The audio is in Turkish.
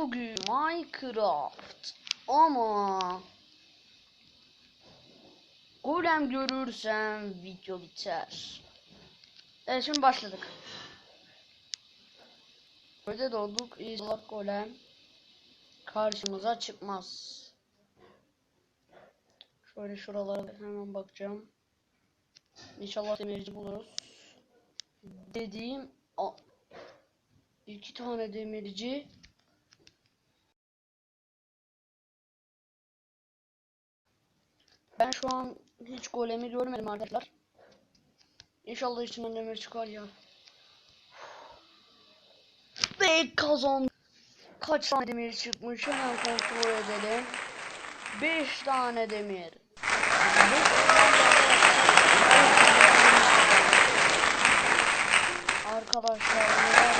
Bugün Minecraft ama golem görürsem video biter. Evet şimdi başladık. Böyle dolduk. İnşallah golem karşımıza çıkmaz. Şöyle şuralara hemen bakacağım. İnşallah demirci buluruz. Dediğim a- iki tane demirci Ben şu an hiç golemi görmedim arkadaşlar. İnşallah içinden demir çıkar ya. Ve kazan. Kaç tane demir çıkmış hemen kontrol edelim. 5 tane demir. Arkadaşlar